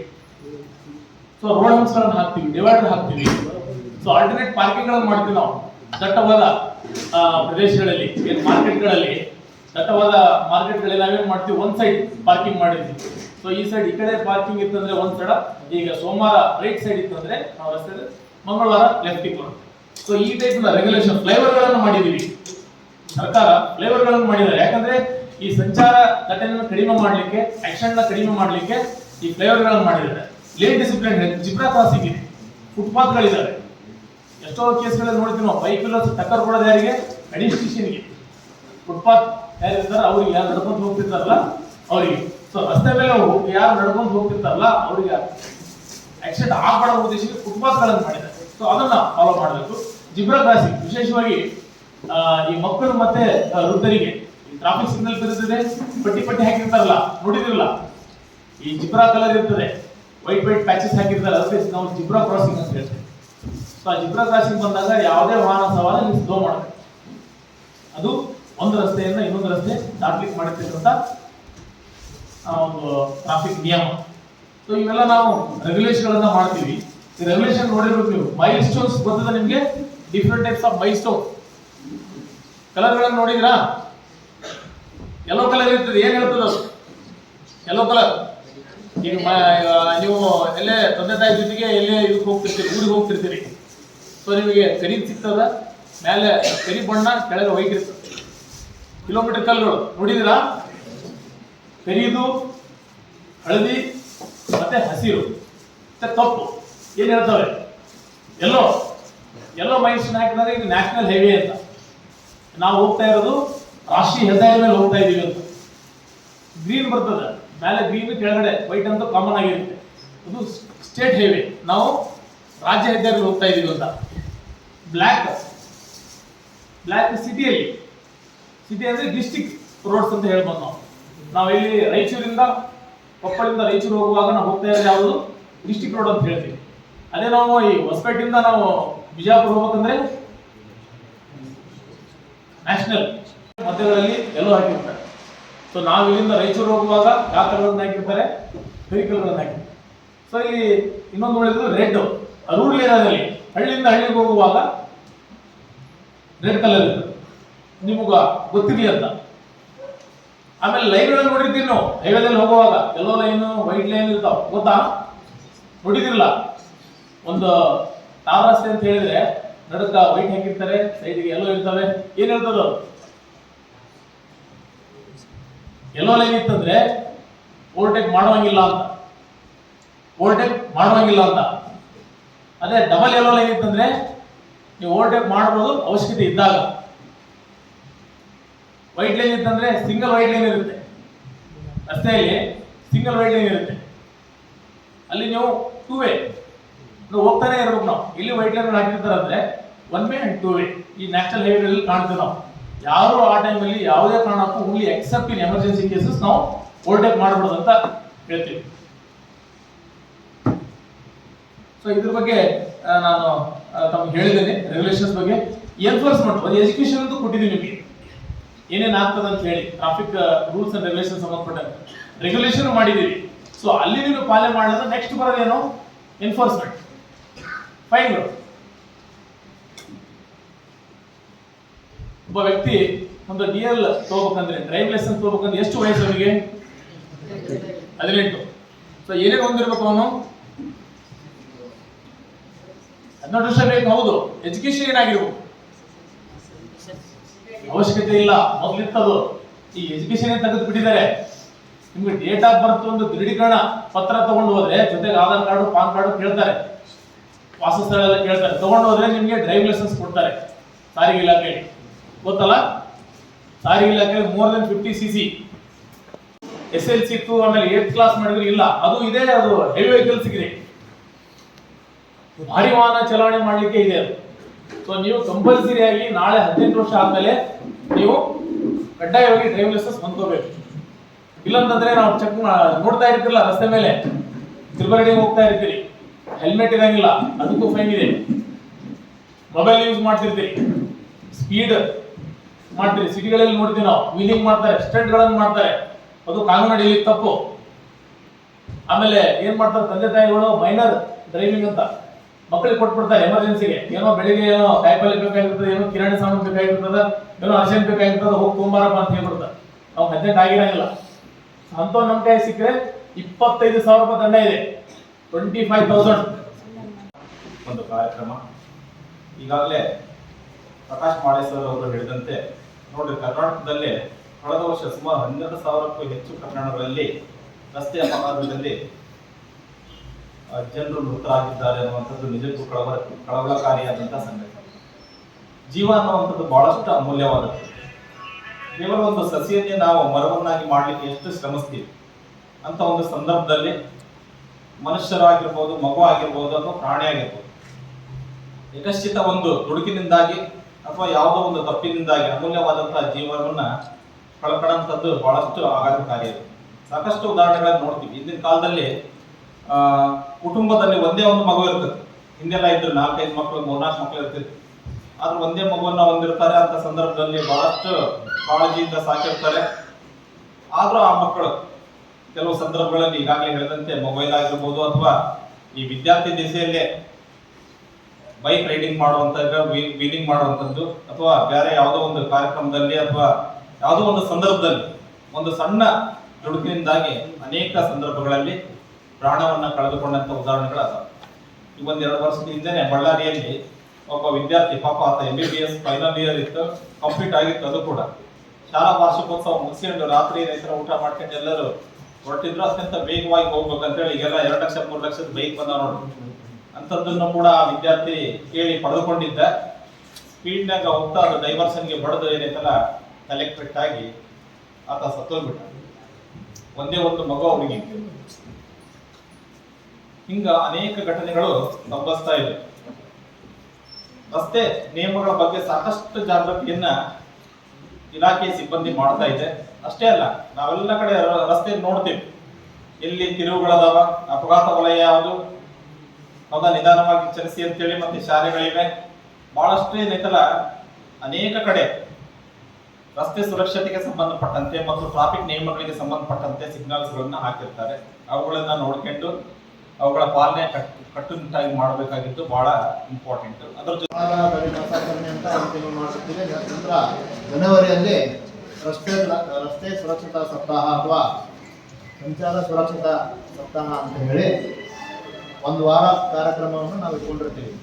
ಸೊ ರೋಡ್ ಹಂಪ್ಸ್ಗಳನ್ನು ಹಾಕ್ತೀವಿ ಡಿವೈಡರ್ ಹಾಕ್ತೀವಿ. ಸೊ ಆಲ್ಟರ್ನೇಟ್ ಪಾರ್ಕಿಂಗ್ಗಳನ್ನು ಮಾಡ್ತೀವಿ ನಾವು. ದಟ್ಟವಾದ ಪ್ರದೇಶಗಳಲ್ಲಿ ಮಾರ್ಕೆಟ್ಗಳಲ್ಲಿ ದಟ್ಟವಾದ ಮಾರ್ಕೆಟ್ಗಳಲ್ಲಿ ನಾವೇನ್ ಮಾಡ್ತೀವಿ? ಒಂದ್ ಸೈಡ್ ಪಾರ್ಕಿಂಗ್ ಮಾಡಿದ್ವಿ. ಸೊ ಈ ಸೈಡ್ ಈ ಕಡೆ ಪಾರ್ಕಿಂಗ್ ಇತ್ತಂದ್ರೆ ಒಂದ್ ಸೈಡ ಈಗ ಸೋಮವಾರ ರೈಟ್ ಸೈಡ್ ಇತ್ತಂದ್ರೆ ನಾವು ರಸ್ತೆ ಮಂಗಳವಾರ ಲೆಫ್ಟ್ ಕೊಡ್ತೀವಿ ಸೊ ಈ ಟೈಪ್ ರೆಗ್ಯುಲೇಷನ್ ಫ್ಲೈವರ್ಗಳನ್ನು ಮಾಡಿದೀವಿ. ಸರ್ಕಾರ ಫ್ಲೇವರ್ಗಳನ್ನು ಮಾಡಿದ್ದಾರೆ. ಯಾಕಂದ್ರೆ ಈ ಸಂಚಾರ ದಟ್ಟಣೆಯನ್ನು ಕಡಿಮೆ ಮಾಡಲಿಕ್ಕೆ ಆಕ್ಷನ್ ಕಡಿಮೆ ಮಾಡಲಿಕ್ಕೆ ಈ ಫ್ಲೇವರ್ಗಳನ್ನು ಮಾಡಿದ್ದಾರೆ. ಲೇಟ್ ಡಿಸಿಪ್ಲಿನ್ ಜಿಬ್ರಾ ಕ್ರಾಸಿಂಗ್ ಇದೆ. ಫುಟ್ಪಾತ್ಗಳಿದ್ದಾವೆ ಎಷ್ಟೋ ಕೇಸ್ಗಳಲ್ಲಿ ನೋಡ್ತೀವಿ ನಾವು. ಬೈಕ್ ಟಕ್ಕರ್ ಕೊಡೋದು ಯಾರಿಗೆ? ಅಡಿಸ್ಟಿಷನ್ಗೆ ಫುಟ್ಪಾತ್ ಯಾರಿರ್ತಾರೆ ಅವ್ರಿಗೆ ಯಾರು ನಡ್ಕೊಂಡು ಹೋಗ್ತಿರ್ತಾರಲ್ಲ? ಅವರಿಗೆ. ಸೊ ರಸ್ತೆ ಮೇಲೆ ಯಾರು ನಡ್ಕೊಂಡು ಹೋಗ್ತಿರ್ತಾರಲ್ಲ, ಅವರಿಗೆ ಆಕ್ಸಿಡೆಂಟ್ ಆಗಬಾರ್ದ ಉದ್ದೇಶಕ್ಕೆ ಫುಟ್ಪಾತ್ಗಳನ್ನು ಮಾಡಿದ್ದಾರೆ. ಸೊ ಅದನ್ನ ಫಾಲೋ ಮಾಡಬೇಕು. ಜಿಬ್ರಾ ಕ್ರಾಸಿಂಗ್ ವಿಶೇಷವಾಗಿ ಈ ಮಕ್ಕಳು ಮತ್ತೆ ವೃದ್ಧರಿಗೆ. ಟ್ರಾಫಿಕ್ ಸಿಗ್ನಲ್ ಇರ್ತದೆ ಪಟ್ಟಿ ಪಟ್ಟಿ ಹಾಕಿರ್ತಾರಲ್ಲ, ನೋಡಿದಿರಲ್ಲ? ಈ ಜಿಬ್ರಾ ಕಲರ್ ಇರ್ತದೆ. ವೈಟ್ ವೈಟ್ ಪ್ಯಾಚಸ್ ಹಾಕಿರ್ತಾರೆ ಅದಕ್ಕೆ ನಾವು ಜಿಬ್ರಾ ಕ್ರಾಸಿಂಗ್ ಅಂತ ಹೇಳ್ತೇವೆ. ಸೊ ಆ ಜಿಬ್ರಾ ಕ್ರಾಸಿಂಗ್ ಬಂದಾಗ ಯಾವುದೇ ವಾಹನ ಸವಾಲ ನೀವು ಸ್ಲೋ ಮಾಡಬೇಕು. ಅದು ಒಂದು ರಸ್ತೆಯಿಂದ ಇನ್ನೊಂದು ರಸ್ತೆ ದಾಟ್ಲಿಕ್ಕೆ ಮಾಡಿರ್ತಕ್ಕಂಥ ಒಂದು ಟ್ರಾಫಿಕ್ ನಿಯಮ. ಸೊ ಇವೆಲ್ಲ ನಾವು ರೆಗ್ಯುಲೇಷನ್ಗಳನ್ನ ಮಾಡ್ತೀವಿ. ಈ ರೆಗ್ಯುಲೇಷನ್ ನೋಡಿರ್ಬೇಕು ನೀವು. ಮೈಲ್ ಸ್ಟೋನ್ಸ್ ಗೊತ್ತದ ನಿಮಗೆ different types of milestone ಕಲರ್ಗಳನ್ನು ನೋಡಿದ್ರಾ ಎಲ್ಲೋ ಕಲರ್ ಇರ್ತದೆ. ಏನ್ ಹೇಳ್ತದ ಎಲ್ಲೋ ಕಲರ್ ಈಗ ನೀವು ಎಲ್ಲೇ ತಂದೆ ತಾಯಿ ಜೊತೆಗೆ ಎಲ್ಲೇ ಇದಕ್ಕೆ ಹೋಗ್ತಿರ್ತೀರಿ, ಊರಿಗೆ ಹೋಗ್ತಿರ್ತೀರಿ. ಸೊ ನಿಮಗೆ ಕರಿ ಸಿಗ್ತದ. ಮೇಲೆ ಕರಿ ಬಣ್ಣ ಕೆಳಗೆ ವೈಟ್ ಇರ್ತದೆ ಕಿಲೋಮೀಟರ್ ಕಲ್ಲು ನೋಡಿದಿರಾ ಕರಿದು ಹಳದಿ ಮತ್ತೆ ಹಸಿರು, ಮತ್ತೆ ಕಪ್ಪು ಏನು ಎಲ್ಲೋ ಎಲ್ಲೋ ಮೈನ್ಸ್ ಹಾಕಿದ್ರೆ ಇದು ನ್ಯಾಷನಲ್ ಹೈವೇ ಅಂತ. ನಾವು ಹೋಗ್ತಾ ಇರೋದು ರಾಷ್ಟ್ರೀಯ ಹೆದ್ದಾರಿ ಮೇಲೆ ಹೋಗ್ತಾ ಇದೀವಿ ಅಂತ. ಗ್ರೀನ್ ಬರ್ತದೆ. ಮೇಲೆ ಗ್ರೀನ್ ಕೆಳಗಡೆ ವೈಟ್ ಅಂತ ಕಾಮನ್ ಆಗಿರುತ್ತೆ. ಅದು ಸ್ಟೇಟ್ ಹೈವೇ ನಾವು ರಾಜ್ಯ ಹೆದ್ದಾರಿ ಹೋಗ್ತಾ ಇದೀವಿ ಅಂತ. ಬ್ಲ್ಯಾಕ್ ಬ್ಲ್ಯಾಕ್ ಸಿಟಿಯಲ್ಲಿ ಸಿಟಿ ಅಂದ್ರೆ ಡಿಸ್ಟಿಕ್ ರೋಡ್ಸ್ ಅಂತ ಹೇಳ್ಬೋದು ನಾವು. ನಾವು ಇಲ್ಲಿ ರಾಯಚೂರಿಂದ, ಕೊಪ್ಪಳಿಂದ ರಾಯಚೂರು ಹೋಗುವಾಗ ನಾವು ಹೋಗ್ತಾ ಇರೋದು ಯಾವುದು? ಡಿಸ್ಟಿಕ್ ರೋಡ್ ಅಂತ ಹೇಳ್ತೀವಿ. ಅದೇ ನಾವು ಈ ಹೊಸಪೇಟೆಯಿಂದ ನಾವು ಬಿಜಾಪುರ ಹೋಗ್ಬೇಕಂದ್ರೆ ನ್ಯಾಷನಲ್ ಮಧ್ಯಗಳಲ್ಲಿ ಎಲ್ಲೋ ಹಾಕಿರ್ತಾರೆ. ಸೊ ನಾವು ಇಲ್ಲಿಂದ ರಾಯಚೂರು ಹೋಗುವಾಗ ಯಾವ ಕಲರ್ನ ಹಾಕಿರ್ತಾರೆ? ಕರಿ ಕಲರ್ನ ಹಾಕಿರ್ತಾರೆ. ಸೊ ಇಲ್ಲಿ ಇನ್ನೊಂದು ನೋಡಿದ್ರೆ ರೆಡ್ ರೂರಲ್ ಏರಿಯಾದಲ್ಲಿ ಹಳ್ಳಿಯಿಂದ ಹಳ್ಳಿಗೆ ಹೋಗುವಾಗ ರೆಡ್ ಕಲರ್ ಇರ್ತದೆ ನಿಮಗ ಗೊತ್ತಿರಲಿ ಅಂತ. ಆಮೇಲೆ ಲೈನ್ಗಳನ್ನು ನೋಡಿರ್ತೀನಿ ನಾವು ಹೈವೇದಲ್ಲಿ ಹೋಗುವಾಗ. ಎಲ್ಲೋ ಲೈನ್ ವೈಟ್ ಲೈನ್ ಇರ್ತಾವ. ಗೊತ್ತಾ? ನೋಡಿದಿರಲ್ಲ? ಒಂದು ರಸ್ತೆ ಅಂತ ಹೇಳಿದ್ರೆ ನಡುಕ ವೈಟ್ ಹಾಕಿರ್ತಾರೆ ಸೈಡ್ಗೆ ಎಲ್ಲೋ ಇರ್ತವೆ. ಏನ್ ಹೇಳ್ತದ ಎಲ್ಲೋ ಲೈನ್ ಇತ್ತಂದ್ರೆ ಓವರ್ಟೇಕ್ ಮಾಡುವಂಗಿಲ್ಲ ಅಂತ. ಓವರ್ಟೇಕ್ ಮಾಡುವಂಗಿಲ್ಲ ಅಂತ. ಅದೇ ಡಬಲ್ ಎಲ್ಲೋ ಲೈನ್ ಇತ್ತಂದ್ರೆ ನೀವು ಓವರ್ಟೇಕ್ ಮಾಡಬಹುದು ಅವಶ್ಯಕತೆ ಇದ್ದಾಗ. ವೈಟ್ ಲೈನ್ ಇತ್ತಂದ್ರೆ ಸಿಂಗಲ್ ವೈಟ್ ಲೈನ್ ಇರುತ್ತೆ. ರಸ್ತೆಯಲ್ಲಿ ಸಿಂಗಲ್ ವೈಟ್ ಲೈನ್ ಇರುತ್ತೆ. ಅಲ್ಲಿ ನೀವು ಟೂ ವೇ ಹೋಗ್ತಾನೆ ಇರ್ಬೇಕು ನಾವು. ಇಲ್ಲಿ ವೈಟ್ ಲೈನ್ ಹಾಕಿರ್ತಾರೆ ಅಂದ್ರೆ one way and two way ಈ ನ್ಯಾಷನಲ್ ಹೈವೇಗಳಲ್ಲಿ ಕಾಣ್ತೀವಿ ನಾವು. ಯಾರು ಆ ಟೈಮಲ್ಲಿ ಯಾವುದೇ ಕಾರಣಕ್ಕೂ only except in emergency cases ನಾವು ಓವರ್ಟೇಕ್ ಮಾಡಬಾರ್ದು ಅಂತ ಹೇಳ್ತೀವಿ. ಸೊ ಇದ್ರ ಬಗ್ಗೆ ನಾನು ತಮ್ಗೆ ಹೇಳಿದ್ದೇನೆ. ರೆಗ್ಯುಲೇಷನ್ಸ್ ಬಗ್ಗೆ ಎನ್ಫೋರ್ಸ್ಮೆಂಟ್ ಒಂದು ಎಜುಕೇಶನ್ ಅಂತೂ ಕೊಟ್ಟಿದ್ದೀನಿ ನಿಮಗೆ. ಏನೇನ್ ಆಗ್ತದೆ ಅಂತ ಹೇಳಿ ಟ್ರಾಫಿಕ್ ರೂಲ್ಸ್ ಅಂಡ್ ರೆಗ್ಯುಲೇಷನ್ ಸಂಬಂಧಪಟ್ಟಂತೆ ರೆಗ್ಯುಲೇಷನ್ ಮಾಡಿದೀವಿ ಸೊ ಅಲ್ಲಿ ನೀವು ಪಾಲನೆ ಮಾಡಲಿಲ್ಲ ನೆಕ್ಸ್ಟ್ ಬರೋದೇನು ಎನ್ಫೋರ್ಸ್ಮೆಂಟ್ ಫೈನ್ಗಳು ಒಬ್ಬ ವ್ಯಕ್ತಿ ಒಂದು ಡಿ ಎಲ್ ತಗೋಬೇಕಂದ್ರೆ ಡ್ರೈವಿಂಗ್ ಲೈಸೆನ್ಸ್ ತಗೋಬೇಕಂದ್ರೆ ಎಷ್ಟು ವಯಸ್ಸು ಅವನಿಗೆ? ಹದಿನೆಂಟು. ಸೊ ಏನೇನು ಹೊಂದಿರ್ಬೇಕು ಅವನು? ಹದಿನೆಂಟು ವರ್ಷ ಬೇಕು, ಹೌದು. ಎಜುಕೇಶನ್ ಏನಾಗಿರ್ಬೇಕು? ಅವಶ್ಯಕತೆ ಇಲ್ಲ. ಮೊದಲಿತ್ತದು. ಈ ಎಜುಕೇಶನ್ ತೆಗೆದು ಬಿಟ್ಟಿದ್ದಾರೆ ನಿಮ್ಗೆ ಡೇಟ್ ಆಫ್ ಬರ್ತ್ ಒಂದು ದೃಢೀಕರಣ ಪತ್ರ ತಗೊಂಡು ಹೋದ್ರೆ ಜೊತೆಗೆ ಆಧಾರ್ ಕಾರ್ಡ್, ಪಾನ್ ಕಾರ್ಡ್ ಕೇಳ್ತಾರೆ. ವಾಸಸ್ಥಳ ಎಲ್ಲ ಕೇಳ್ತಾರೆ. ತಗೊಂಡು ಹೋದ್ರೆ ನಿಮ್ಗೆ ಡ್ರೈವಿಂಗ್ ಲೈಸೆನ್ಸ್ ಕೊಡ್ತಾರೆ. ಸಾರಿಗೆ ಇಲಾಖೆ. ಗೊತ್ತಲ್ಲ? ಸಾರಿಗೆ ಇಲಾಖೆ more than fifty C C S L C ಇತ್ತು ಆಮೇಲೆ ಏಟ್ ಕ್ಲಾಸ್ ಮಾಡಿದ್ರೆ ಇಲ್ಲ. ಅದು ಇದೆ, ಅದು ಹೆವಿ ವೆಹಿಕಲ್ ಇದೆ ಭಾರಿ ವಾಹನ ಚಲಾವಣೆ ಮಾಡ್ಲಿಕ್ಕೆ ಇದೆ ಅದು. ಸೊ ನೀವು ಕಂಪಲ್ಸರಿಯಾಗಿ ನಾಳೆ ಹದಿನೆಂಟು ವರ್ಷ ಆದ್ಮೇಲೆ ನೀವು ಕಡ್ಡಾಯವಾಗಿ ಡ್ರೈವಿಂಗ್ ಲೈಸೆನ್ಸ್ ಹೊಂದ್ಕೋಬೇಕು. ಇಲ್ಲಂತಂದ್ರೆ ನಾವು ಚೆಕ್ ನೋಡ್ತಾ ಇರ್ತಿರಲ್ಲ ರಸ್ತೆ ಮೇಲೆ. ತಿರುಬರಡಿ ಹೋಗ್ತಾ ಇರ್ತೀರಿ. ಹೆಲ್ಮೆಟ್ ಇರಂಗಿಲ್ಲ. ಅದಕ್ಕೂ ಫೈನ್ ಇದೆ. Mobile use ಮಾಡ್ತಿರ್ತೀರಿ. ಸ್ಪೀಡ್ ಮಾಡ್ತೀರಿ. ಸಿಟಿಗಳಲ್ಲಿ ನೋಡ್ತೀವಿ ನಾವು. ವೀಲಿಂಗ್ ಮಾಡ್ತಾರೆ ಸ್ಟಂಟ್ಗಳನ್ನು ಮಾಡ್ತಾರೆ. ಅದು ಕಾನೂನು ಅಡಿಯಲ್ಲಿ ತಪ್ಪು. ಆಮೇಲೆ ಏನ್ ಮಾಡ್ತಾರೆ ತಂದೆ ತಾಯಿಗಳು? ಮೈನರ್ ಡ್ರೈವಿಂಗ್ ಅಂತ. ಮಕ್ಕಳಿಗೆ ಕೊಟ್ಬಿಡ್ತಾರೆ ಎಮರ್ಜೆನ್ಸಿಗೆ ಏನೋ ಬೆಳಿಗ್ಗೆ ಏನೋ ಕಾಯಿಪಲ್ಲೆ ಬೇಕಾಗಿರ್ತದೆ, ಏನೋ ಕಿರಾಣಿ ಸಾಮಾನು ಬೇಕಾಗಿರ್ತದ, ಏನೋ ಅರ್ಶನ್ ಬೇಕಾಗಿರ್ತದೆ, ಹೋಗಿ ಕುಂಬಾರಪ್ಪ ಅಂತ ಹೇಳ್ಬಿಡ್ತಾರೆ. ನಾವು ಹದಿನೆಂಟು ಆಗಿರಂಗಿಲ್ಲ. ಅಂತ ನಮ್ಮ ಕೈ ಸಿಕ್ಕರೆ ಇಪ್ಪತ್ತೈದು ಸಾವಿರ ರೂಪಾಯಿ ದಂಡ ಇದೆ. ಟ್ವೆಂಟಿ ಫೈವ್ ತೌಸಂಡ್ ಒಂದು ಕಾರ್ಯಕ್ರಮ. ಈಗಾಗಲೇ ಪ್ರಕಾಶ್ ಮಾಳೇಶ್ವರ್ ಅವರು ಹೇಳಿದಂತೆ, ನೋಡಿ, ಕರ್ನಾಟಕದಲ್ಲಿ ಕಳೆದ ವರ್ಷ ಸುಮಾರು ಹನ್ನೆರಡು ಸಾವಿರಕ್ಕೂ ಹೆಚ್ಚು ಪ್ರಕರಣಗಳಲ್ಲಿ ರಸ್ತೆ ಅಪಘಾತದಲ್ಲಿ ಜನರು ಮೃತರಾಗಿದ್ದಾರೆ ಅನ್ನುವಂಥದ್ದು ನಿಜಕ್ಕೂ ಕಳವಳ ಕಳವಳಕಾರಿಯಾದಂತಹ ಸಂಗತಿ. ಜೀವ ಅನ್ನುವಂಥದ್ದು ಬಹಳಷ್ಟು ಅಮೂಲ್ಯವಾದದ್ದು. ಕೇವಲ ಒಂದು ಸಸಿಯನ್ನೇ ನಾವು ಮರವನ್ನಾಗಿ ಮಾಡಲಿಕ್ಕೆ ಎಷ್ಟು ಶ್ರಮಿಸ್ತೀವಿ? ಅಂತ ಒಂದು ಸಂದರ್ಭದಲ್ಲಿ ಮನುಷ್ಯರಾಗಿರ್ಬೋದು, ಮಗು ಆಗಿರ್ಬೋದು ಅಥವಾ ಪ್ರಾಣಿ ಆಗಿರ್ಬೋದು. ಯಕಶ್ಚಿತ ಒಂದು ದುಡುಕಿನಿಂದಾಗಿ ಅಥವಾ ಯಾವುದೋ ಒಂದು ತಪ್ಪಿನಿಂದಾಗಿ ಅಮೂಲ್ಯವಾದಂತಹ ಜೀವನವನ್ನ ಕಳ್ಕೊಳ್ಳೋಂಥದ್ದು ಬಹಳಷ್ಟು ಆಘಾತಕಾರಿ. ಸಾಕಷ್ಟು ಉದಾಹರಣೆಗಳನ್ನು ನೋಡ್ತೀವಿ. ಹಿಂದಿನ ಕಾಲದಲ್ಲಿ, ಆ ಕುಟುಂಬದಲ್ಲಿ ಒಂದೇ ಒಂದು ಮಗು ಇರ್ತದೆ. ಹಿಂದೆಲ್ಲ ಇದ್ರು ನಾಲ್ಕೈದು ಮಕ್ಕಳು ಮೂರ್ನಾಲ್ಕು ಮಕ್ಕಳು ಇರ್ತಿತ್ತು ಆದ್ರೆ ಒಂದೇ ಮಗುವನ್ನ ಹೊಂದಿರ್ತಾರೆ ಅಂತ ಸಂದರ್ಭದಲ್ಲಿ ಬಹಳಷ್ಟು ಕಾಳಜಿಯಿಂದ ಸಾಕಿರ್ತಾರೆ. ಆದ್ರೂ ಆ ಮಕ್ಕಳು ಕೆಲವು ಸಂದರ್ಭಗಳಲ್ಲಿ ಈಗಾಗಲೇ ಹೇಳಿದಂತೆ ಮೊಬೈಲ್ ಆಗಿರ್ಬೋದು ಅಥವಾ ಈ ವಿದ್ಯಾರ್ಥಿ ದಿಸೆಯಲ್ಲೇ ಬೈಕ್ ರೈಡಿಂಗ್ ಮಾಡುವಂಥದ್ದು ವೀಲಿಂಗ್ ಮಾಡುವಂಥದ್ದು ಅಥವಾ ಬೇರೆ ಯಾವುದೋ ಒಂದು ಕಾರ್ಯಕ್ರಮದಲ್ಲಿ ಅಥವಾ ಯಾವುದೋ ಒಂದು ಸಂದರ್ಭದಲ್ಲಿ ಒಂದು ಸಣ್ಣ ದುಡುಕಿನಿಂದಾಗಿ ಅನೇಕ ಸಂದರ್ಭಗಳಲ್ಲಿ ಪ್ರಾಣವನ್ನ ಕಳೆದುಕೊಂಡಂತ ಉದಾಹರಣೆಗಳಾದ. ಈ ಒಂದೆರಡು ವರ್ಷದ ಹಿಂದೆನೆ ಬಳ್ಳಾರಿಯಲ್ಲಿ ಒಬ್ಬ ವಿದ್ಯಾರ್ಥಿ, ಪಾಪ ಆತ M B B S final year ಇತ್ತು ಕಂಪ್ಲೀಟ್ ಆಗಿತ್ತು ಅದು ಕೂಡ. ಶಾಲಾ ವಾರ್ಷಿಕೋತ್ಸವ ಮುಗಿಸ್ಕೊಂಡು ರಾತ್ರಿ ರೈತರ ಊಟ ಮಾಡ್ಕೊಂಡು ಎಲ್ಲರೂ ಹೊರಟಿದ್ರು, ಅತ್ಯಂತ ವೇಗವಾಗಿ ಹೋಗ್ಬೇಕಂತೇಳಿ ಈಗೆಲ್ಲ ಎರಡು ಲಕ್ಷ, ಮೂರು ಲಕ್ಷದ ಬೈಕ್ ಬಂದ ನೋಡಿ. ಅಂಥದ್ದನ್ನು ಕೂಡ ಆ ವಿದ್ಯಾರ್ಥಿ ಕೇಳಿ ಪಡೆದುಕೊಂಡಿದ್ದ. ಸ್ಪೀಡ್ನಾಗ ಹೋಗ್ತಾ ಅದು ಡೈವರ್ಸನ್ಗೆ ಬಡದು ಏನೈತಲ್ಲ ಕಲೆಕ್ಟ್ರೇಟ್ ಆಗಿ ಆತ ಸತ್ತೋಗ್ಬಿಟ್ಟ. ಒಂದೇ ಒಂದು ಮಗು ಅವನಿಗೆ. ಹಿಂಗ ಅನೇಕ ಘಟನೆಗಳು ಸಂಭವಿಸ್ತಾ ಇದೆ. ರಸ್ತೆ ನಿಯಮಗಳ ಬಗ್ಗೆ ಸಾಕಷ್ಟು ಜಾಗೃತಿಯನ್ನ ಇಲಾಖೆ ಸಿಬ್ಬಂದಿ ಮಾಡ್ತಾ ಇದೆ. ಅಷ್ಟೇ ಅಲ್ಲ, ನಾವೆಲ್ಲ ಕಡೆ ರಸ್ತೆ ನೋಡ್ತೀವಿ. ಎಲ್ಲಿ ತಿರುವುಗಳದಾವ, ಅಪಘಾತ ವಲಯ ಯಾವುದು, ಹೌದಾ, ನಿಧಾನವಾಗಿ ಚಲಿಸಿ ಅಂತೇಳಿ ಮತ್ತೆ ಶಾಲೆಗಳಿವೆ. ಬಹಳಷ್ಟು ಏನೈತಲ್ಲ, ಅನೇಕ ಕಡೆ ರಸ್ತೆ ಸುರಕ್ಷತೆಗೆ ಸಂಬಂಧಪಟ್ಟಂತೆ ಮತ್ತು ಟ್ರಾಫಿಕ್ ನಿಯಮಗಳಿಗೆ ಸಂಬಂಧಪಟ್ಟಂತೆ ಸಿಗ್ನಲ್ಸ್ ಗಳನ್ನ ಹಾಕಿರ್ತಾರೆ. ಅವುಗಳನ್ನ ನೋಡ್ಕೊಂಡು ಅವುಗಳ ಪಾಲನೆ ಕಟ್, ಕಟ್ಟುನಿಟ್ಟಾಗಿ ಮಾಡಬೇಕಾಗಿದ್ದು ಬಹಳ ಇಂಪಾರ್ಟೆಂಟ್ ಅದರ ಜೊತೆ ನಂತರ ಜನವರಿಯಲ್ಲಿ ರಸ್ತೆ ರಸ್ತೆ ಸುರಕ್ಷತಾ ಸಪ್ತಾಹ ಅಥವಾ ಸಂಚಾರ ಸುರಕ್ಷತಾ ಸಪ್ತಾಹ ಅಂತ ಹೇಳಿ ಒಂದು ವಾರ ಕಾರ್ಯಕ್ರಮವನ್ನು ನಾವು ಇಟ್ಕೊಂಡಿರ್ತೀವಿ.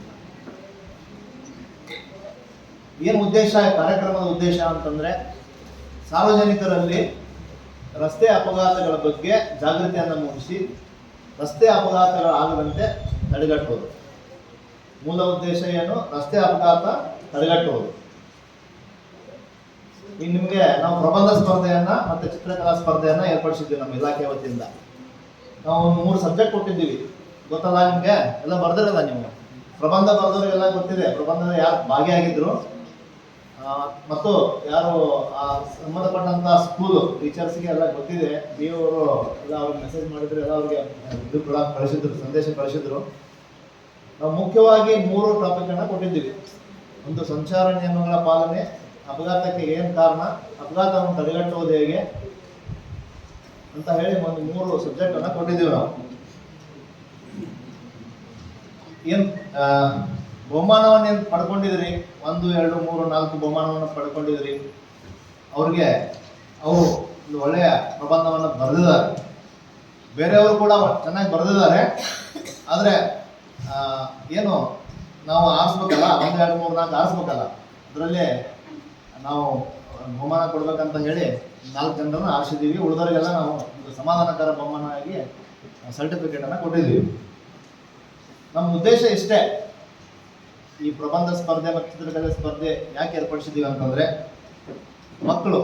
ಏನು ಉದ್ದೇಶ, ಕಾರ್ಯಕ್ರಮದ ಉದ್ದೇಶ ಅಂತಂದ್ರೆ ಸಾರ್ವಜನಿಕರಲ್ಲಿ ರಸ್ತೆ ಅಪಘಾತಗಳ ಬಗ್ಗೆ ಜಾಗೃತಿಯನ್ನು ಮೂಡಿಸಿ ರಸ್ತೆ ಅಪಘಾತಗಳಾಗದಂತೆ ತಡೆಗಟ್ಟುವುದು. ಮೂಲ ಉದ್ದೇಶ ಏನು? ರಸ್ತೆ ಅಪಘಾತ ತಡೆಗಟ್ಟುವುದು. ಈಗ ನಿಮಗೆ ನಾವು ಪ್ರಬಂಧ ಸ್ಪರ್ಧೆಯನ್ನ ಮತ್ತೆ ಚಿತ್ರಕಲಾ ಸ್ಪರ್ಧೆಯನ್ನ ಏರ್ಪಡಿಸಿದ್ವಿ ನಮ್ಮ ಇಲಾಖೆ ವತಿಯಿಂದ. ನಾವು ಒಂದು ಮೂರು ಸಬ್ಜೆಕ್ಟ್ ಕೊಟ್ಟಿದ್ದೀವಿ. ಗೊತ್ತಲ್ಲ ನಿಮಗೆ? ಎಲ್ಲ ಬರ್ದಿರಲ್ಲ ನೀವು ಪ್ರಬಂಧ ಬರೆದವರಿಗೆಲ್ಲ ಗೊತ್ತಿದೆ. ಪ್ರಬಂಧದ ಯಾರು ಭಾಗಿಯಾಗಿದ್ರು ಮತ್ತು ಯಾರು, ಆ, ಸಂಬಂಧಪಟ್ಟಂತ ಸ್ಕೂಲು ಟೀಚರ್ಸ್ಗೆ ಎಲ್ಲ ಗೊತ್ತಿದೆ. ಬಿ ಅವರು ಎಲ್ಲ ಅವ್ರಿಗೆ ಮೆಸೇಜ್ ಮಾಡಿದ್ರು, ಎಲ್ಲ ಅವ್ರಿಗೆ ಇದು ಕೂಡ ಕಳಿಸಿದ್ರು, ಸಂದೇಶ ಕಳಿಸಿದ್ರು. ನಾವು ಮುಖ್ಯವಾಗಿ ಮೂರು ಟಾಪಿಕ್ ಅನ್ನ ಕೊಟ್ಟಿದ್ದೀವಿ. ಒಂದು ಸಂಚಾರ ನಿಯಮಗಳ ಪಾಲನೆ, ಅಪಘಾತಕ್ಕೆ ಏನು ಕಾರಣ, ಅಪಘಾತವನ್ನು ತಡೆಗಟ್ಟುವುದು ಹೇಗೆ ಅಂತ ಹೇಳಿ ಒಂದು ಮೂರು ಸಬ್ಜೆಕ್ಟನ್ನು ಕೊಟ್ಟಿದ್ದೀವಿ ನಾವು. ಏನು ಬಹುಮಾನವನ್ನು ಏನು ಪಡ್ಕೊಂಡಿದ್ರಿ. ಒಂದು, ಎರಡು, ಮೂರು, ನಾಲ್ಕು ಬಹುಮಾನವನ್ನು ಪಡ್ಕೊಂಡಿದ್ರಿ. ಅವ್ರಿಗೆ ಅವರು ಒಂದು ಒಳ್ಳೆಯ ಪ್ರಬಂಧವನ್ನು ಬರೆದಿದ್ದಾರೆ. ಬೇರೆಯವರು ಕೂಡ ಚೆನ್ನಾಗಿ ಬರೆದಿದ್ದಾರೆ. ಆದರೆ ಏನು, ನಾವು ಆರಿಸ್ಬೇಕಲ್ಲ? ಒಂದು, ಎರಡು, ಮೂರು ನಾಲ್ಕು ಆರಿಸ್ಬೇಕಲ್ಲ? ಅದರಲ್ಲಿ ನಾವು ಬಹುಮಾನ ಕೊಡ್ಬೇಕಂತ ಹೇಳಿ ನಾಲ್ಕು ಜನರನ್ನು ಆರಿಸಿದ್ದೀವಿ. ಉಳಿದವರಿಗೆಲ್ಲ ನಾವು ಒಂದು ಸಮಾಧಾನಕರ ಬಹುಮಾನವಾಗಿ ಸರ್ಟಿಫಿಕೇಟನ್ನು ಕೊಟ್ಟಿದ್ದೀವಿ. ನಮ್ಮ ಉದ್ದೇಶ ಇಷ್ಟೇ. ಈ ಪ್ರಬಂಧ ಸ್ಪರ್ಧೆ ಮತ್ತು ಚಿತ್ರಕಲೆ ಸ್ಪರ್ಧೆ ಯಾಕೆ ಏರ್ಪಡಿಸಿದ್ದೀವಿ ಅಂತಂದರೆ, ಮಕ್ಕಳು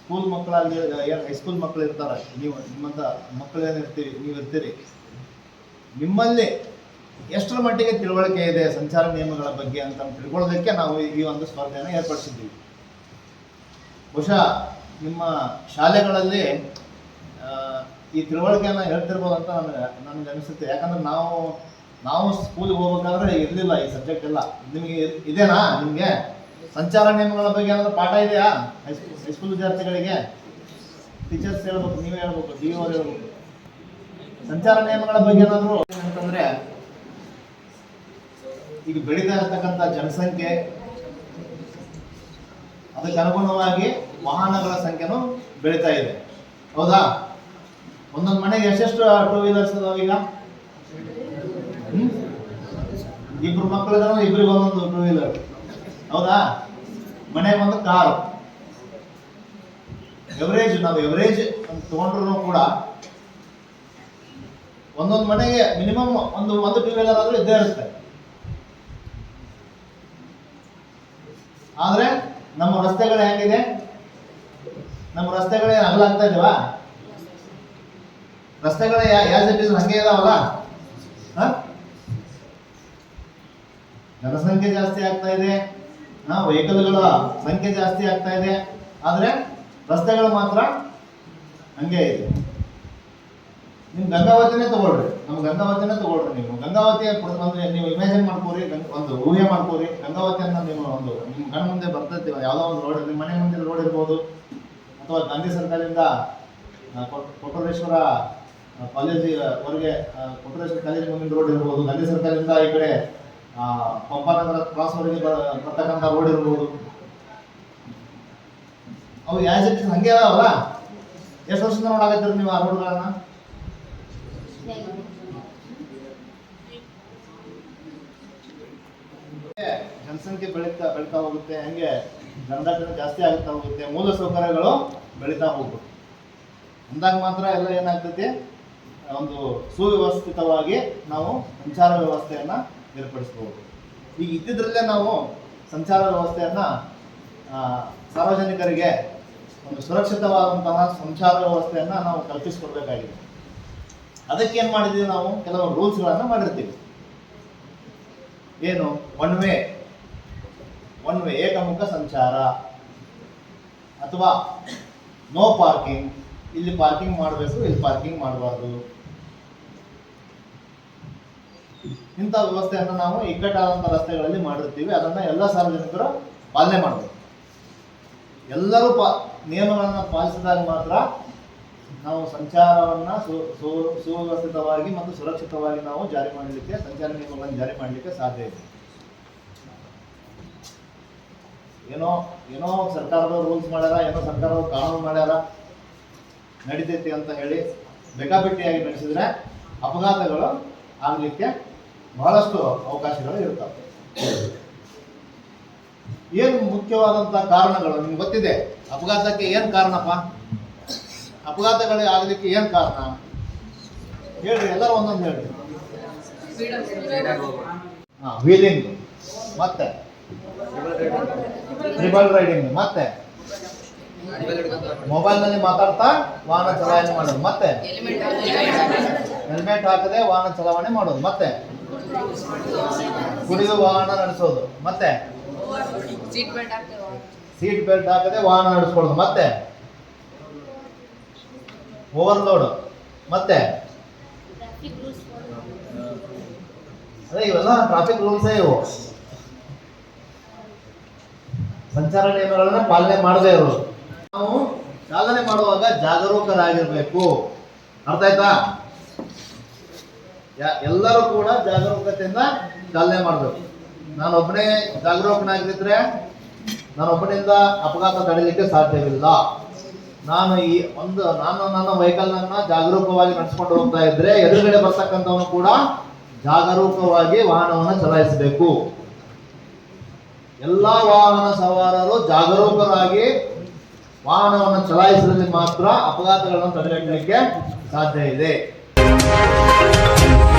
ಸ್ಕೂಲ್ ಮಕ್ಕಳಲ್ಲಿ ಏನು ಹೈಸ್ಕೂಲ್ ಮಕ್ಕಳು ಇರ್ತಾರೆ. ನೀವು ನಿಮ್ಮಂತ ಮಕ್ಕಳು ಏನಿರ್ತೀರಿ ನೀವು ಇರ್ತೀರಿ. ನಿಮ್ಮಲ್ಲಿ ಎಷ್ಟರ ಮಟ್ಟಿಗೆ ತಿಳುವಳಿಕೆ ಇದೆ, ಸಂಚಾರ ನಿಯಮಗಳ ಬಗ್ಗೆ ಅಂತ ತಿಳ್ಕೊಳ್ಳೋದಕ್ಕೆ ನಾವು ಈ ಒಂದು ಸ್ಪರ್ಧೆಯನ್ನು ಏರ್ಪಡಿಸಿದ್ದೀವಿ. ಬಹುಶಃ ನಿಮ್ಮ ಶಾಲೆಗಳಲ್ಲಿ ಈ ತಿಳುವಳಿಕೆಯನ್ನು ಹೇಳ್ತಿರ್ಬೋದು ಅಂತ ನನಗೆ ನನಗೆ ಅನಿಸುತ್ತೆ. ಯಾಕಂದ್ರೆ ನಾವು ನಾವು ಸ್ಕೂಲಿಗೆ ಹೋಗ್ಬೇಕಾದ್ರೆ ಇರಲಿಲ್ಲ ಈ ಸಬ್ಜೆಕ್ಟ್ ಎಲ್ಲ. ನಿಮಗೆ ಇದ್- ಇದೇನಾ ನಿಮಗೆ? ಸಂಚಾರ ನಿಯಮಗಳ ಬಗ್ಗೆ ಏನಾದ್ರು ಪಾಠ ಇದೆಯಾ? ಹೈಸ್ಕೂಲ್ ಹೈಸ್ಕೂಲ್ ವಿದ್ಯಾರ್ಥಿಗಳಿಗೆ? ಟೀಚರ್ಸ್ ಹೇಳ್ಬೇಕು, ನೀವೇ ಹೇಳ್ಬೇಕು ಡಿ ಅವ್ರು ಹೇಳ್ಬೇಕು. ಸಂಚಾರ ನಿಯಮಗಳ ಬಗ್ಗೆ ಏನಾದ್ರು ಅಂತಂದ್ರೆ, ಈಗ ಬೆಳೀತಾ ಇರತಕ್ಕಂಥ ಜನಸಂಖ್ಯೆ, ಅದಕ್ಕೆ ಅನುಗುಣವಾಗಿ ವಾಹನಗಳ ಸಂಖ್ಯೆನೂ ಬೆಳೀತಾ ಇದೆ. ಹೌದಾ? ಒಂದೊಂದು ಮನೆಗೆ ಎಷ್ಟೆಷ್ಟು ಟೂ ವೀಲರ್ಸ್ ಅದಾವ ಈಗ? ಇಬ್ರು ಮಕ್ಕಳು ಇದಾರೆ ಇಬ್ರಿಗೆ ಒಂದೊಂದು ಟೂ ವೀಲರ್ ಹೌದಾ? ಮನೆಗೆ ಒಂದು ಕಾರು ಎವರೇಜ್ ನಾವು ಎವರೇಜ್ ತಗೊಂಡ್ರು ಕೂಡ ಒಂದೊಂದು ಮನೆಗೆ ಮಿನಿಮಮ್ ಒಂದು ಒಂದು ಟೂ ವೀಲರ್ ಆದ್ರೂ ಇದ್ದೇ ಇರುತ್ತೆ. ಆದ್ರೆ ನಮ್ಮ ರಸ್ತೆಗಳು ಹೆಂಗಿದೆ? ನಮ್ಮ ರಸ್ತೆಗಳೇ ಅಗಲಾಗ್ತಾ ಇದಾವ? ರಸ್ತೆಗಳೇ ಯಾವ ಇಟ್ ಇಸ್ ಹಂಗೆ ಇದಾವಲ್ಲ? ಹ? ಜನಸಂಖ್ಯೆ ಜಾಸ್ತಿ ಆಗ್ತಾ ಇದೆ. ವೆಹಿಕಲ್ಗಳ ಸಂಖ್ಯೆ ಜಾಸ್ತಿ ಆಗ್ತಾ ಇದೆ. ಆದರೆ ರಸ್ತೆಗಳು ಮಾತ್ರ ಹಂಗೆ ಇದೆ. ನಿಮ್ ಗಂಗಾವತಿನೇ ತಗೊಳ್ರಿ. ನಮ್ಮ ಗಂಗಾವತಿನೇ ತಗೊಳ್ರಿ ನೀವು. ಗಂಗಾವತಿ ಅಂದ್ರೆ ನೀವು ಇಮ್ಯಾಜಿನ್ ಮಾಡ್ಕೋರಿ ಒಂದು ಊಹೆ ಮಾಡ್ಕೋರಿ. ಗಂಗಾವತಿಯನ್ನ ನೀವು ಒಂದು, ನಿಮ್ಮ ಕಣ್ಣ ಮುಂದೆ ಬರ್ತೈತಿ. ಯಾವುದೋ ಒಂದು ರೋಡ್ ನಿಮ್ಮ ಮನೆ ಮುಂದೆ ರೋಡ್ ಇರ್ಬೋದು. ಅಥವಾ ಗಾಂಧಿ ಸರ್ಕಾರದಿಂದ ಕೊಟ್ಟರೇಶ್ವರ ಕೊಟ್- ಹೊರಗೆ ಕೊಟ್ಟೂರೇಶ್ವರ ಕಾಲೇಜ್ ಮುಂದಿನ ರೋಡ್ ಇರ್ಬೋದು. ಗಾಂಧಿ ಸರ್ಕಾರದಿಂದ ಈ ಕಡೆ ಪಂಪನಗರ ಕ್ರಾಸ್ವರೆಗೆ ಬರ್ತಕ್ಕಂಥ ರೋಡ್ ಇರ್ಬೋದು. ಅವು ಯಾವ ಹಂಗೆ ಅದಾವಲ್ಲ? ಎಷ್ಟು ವರ್ಷದಿಂದ ನೋಡಾಕತ್ತೀರಿ ನೀವು ಆ ರೋಡ್ಗಳನ್ನ? ಜನಸಂಖ್ಯೆ ಬೆಳೀತಾ ಬೆಳೀತಾ ಹೋಗುತ್ತೆ, ಹಂಗೆ ಜನದಟ್ಟಣೆ ಜಾಸ್ತಿ ಆಗುತ್ತಾ ಹೋಗುತ್ತೆ, ಮೂಲ ಸೌಕರ್ಯಗಳು ಬೆಳೀತಾ ಹೋಗ್ಬೋದು ಅಂದಾಗ ಮಾತ್ರ ಎಲ್ಲ ಏನಾಗ್ತೈತಿ? ಒಂದು ಸುವ್ಯವಸ್ಥಿತವಾಗಿ ನಾವು ಸಂಚಾರ ವ್ಯವಸ್ಥೆಯನ್ನ ಏರ್ಪಡಿಸ್ಬೋದು ಈಗ ಇದ್ದಿದ್ರಲ್ಲೇ ನಾವು ಸಂಚಾರ ವ್ಯವಸ್ಥೆಯನ್ನು ಸಾರ್ವಜನಿಕರಿಗೆ ಒಂದು ಸುರಕ್ಷಿತವಾದಂತಹ ಸಂಚಾರ ವ್ಯವಸ್ಥೆಯನ್ನು ನಾವು ಕಲ್ಪಿಸಿಕೊಡ್ಬೇಕಾಗಿದೆ. ಅದಕ್ಕೆ ಏನು ಮಾಡಿದ್ದೀವಿ ನಾವು? ಕೆಲವು ರೂಲ್ಸ್ಗಳನ್ನು ಮಾಡಿರ್ತೀವಿ. ಏನು? One way. ಒನ್ ವೇ ಏಕಮುಖ ಸಂಚಾರ. ಅಥವಾ ನೋ ಪಾರ್ಕಿಂಗ್. ಇಲ್ಲಿ ಪಾರ್ಕಿಂಗ್ ಮಾಡಬೇಕು, ಇಲ್ಲಿ ಪಾರ್ಕಿಂಗ್ ಮಾಡಬಾರ್ದು. ಇಂಥ ವ್ಯವಸ್ಥೆಯನ್ನು ನಾವು ಇಕ್ಕಟ್ಟಾದಂಥ ರಸ್ತೆಗಳಲ್ಲಿ ಮಾಡಿರ್ತೀವಿ. ಅದನ್ನು ಎಲ್ಲ ಸಾರ್ವಜನಿಕರು ಪಾಲನೆ ಮಾಡಬೇಕು. ಎಲ್ಲರೂ ಪಾ, ನಿಯಮಗಳನ್ನು ಪಾಲಿಸಿದಾಗ ಮಾತ್ರ ನಾವು ಸಂಚಾರವನ್ನು ಸು ಸುವ್ಯವಸ್ಥಿತವಾಗಿ ಮತ್ತು ಸುರಕ್ಷಿತವಾಗಿ ನಾವು ಜಾರಿ ಮಾಡಲಿಕ್ಕೆ, ಸಂಚಾರ ನಿಯಮಗಳನ್ನು ಜಾರಿ ಮಾಡಲಿಕ್ಕೆ ಸಾಧ್ಯ ಇದೆ. ಏನೋ ಏನೋ ಸರ್ಕಾರದ ರೂಲ್ಸ್ ಮಾಡ್ಯಾರ, ಏನೋ ಸರ್ಕಾರದ ಕಾನೂನು ಮಾಡ್ಯಾರ, ನಡಿತೈತಿ ಅಂತ ಹೇಳಿ ಬೇಕಾಬಿಟ್ಟಿಯಾಗಿ ನಡೆಸಿದ್ರೆ ಅಪಘಾತಗಳು ಆಗಲಿಕ್ಕೆ ಬಹಳಷ್ಟು ಅವಕಾಶಗಳು ಇರ್ತವೆ ಏನು ಮುಖ್ಯವಾದಂತಹ ಕಾರಣಗಳು? ನಿಮ್ಗೆ ಗೊತ್ತಿದೆ ಅಪಘಾತಕ್ಕೆ ಏನು ಕಾರಣಪ್ಪ? ಅಪಘಾತಗಳು ಆಗಲಿಕ್ಕೆ ಏನು ಕಾರಣ? ಹೇಳ್ರಿ ಎಲ್ಲರೂ ಒಂದೊಂದು ಹೇಳ್ರಿ. ಹಾಂ ವೀಲಿಂಗ್ ಮತ್ತೆ? ಟ್ರಿಬಲ್ ರೈಡಿಂಗ್ ಮತ್ತೆ? ಮೊಬೈಲ್ನಲ್ಲಿ ಮಾತಾಡ್ತಾ ವಾಹನ ಚಲಾವಣೆ ಮಾಡೋದು ಮತ್ತೆ? ಹೆಲ್ಮೆಟ್ ಹಾಕದೆ ವಾಹನ ಚಲಾವಣೆ ಮಾಡೋದು ಮತ್ತೆ? ಕುಡಿದು ವಾಹನ ನಡೆಸೋದು. ಮತ್ತೆ? ಸೀಟ್ ಬೆಲ್ಟ್ ಹಾಕದೆ ವಾಹನ ನಡೆಸ್ಕೊಳ್ಳೋದು. ಮತ್ತೆ? ಓವರ್ಲೋಡ್ ಮತ್ತೆ? ಅದೇ ಇವೆಲ್ಲ ಟ್ರಾಫಿಕ್ ರೂಲ್ಸೇ ಇವು. ಸಂಚಾರ ನಿಯಮಗಳನ್ನ ಪಾಲನೆ ಮಾಡದೇ ಇರೋದು. ನಾವು ಚಾಲನೆ ಮಾಡುವಾಗ ಜಾಗರೂಕರಾಗಿರ್ಬೇಕು. ಅರ್ಥ ಆಯ್ತಾ? ಎಲ್ಲರೂ ಕೂಡ ಜಾಗರೂಕತೆಯಿಂದ ಚಾಲನೆ ಮಾಡಬೇಕು. ನಾನೊಬ್ಬನೇ ಜಾಗರೂಕನಾಗಿದ್ರೆ ನಾನೊಬ್ಬನಿಂದ ಅಪಘಾತ ತಡೆಯಲಿಕ್ಕೆ ಸಾಧ್ಯವಿಲ್ಲ. ನಾನು ಈ ಒಂದು ನಾನು ನನ್ನ ವೆಹಿಕಲ್ ಅನ್ನ ಜಾಗರೂಕವಾಗಿ ನಡೆಸ್ಕೊಂಡು ಹೋಗ್ತಾ ಇದ್ರೆ ಎದುರುಗಡೆ ಬರ್ತಕ್ಕಂಥವನು ಕೂಡ ಜಾಗರೂಕವಾಗಿ ವಾಹನವನ್ನು ಚಲಾಯಿಸಬೇಕು. ಎಲ್ಲ ವಾಹನ ಸವಾರರು ಜಾಗರೂಕರಾಗಿ ವಾಹನವನ್ನು ಚಲಾಯಿಸಿದಲ್ಲಿ ಮಾತ್ರ ಅಪಘಾತಗಳನ್ನು ತಡೆಗಟ್ಟಲಿಕ್ಕೆ ಸಾಧ್ಯ ಇದೆ. Música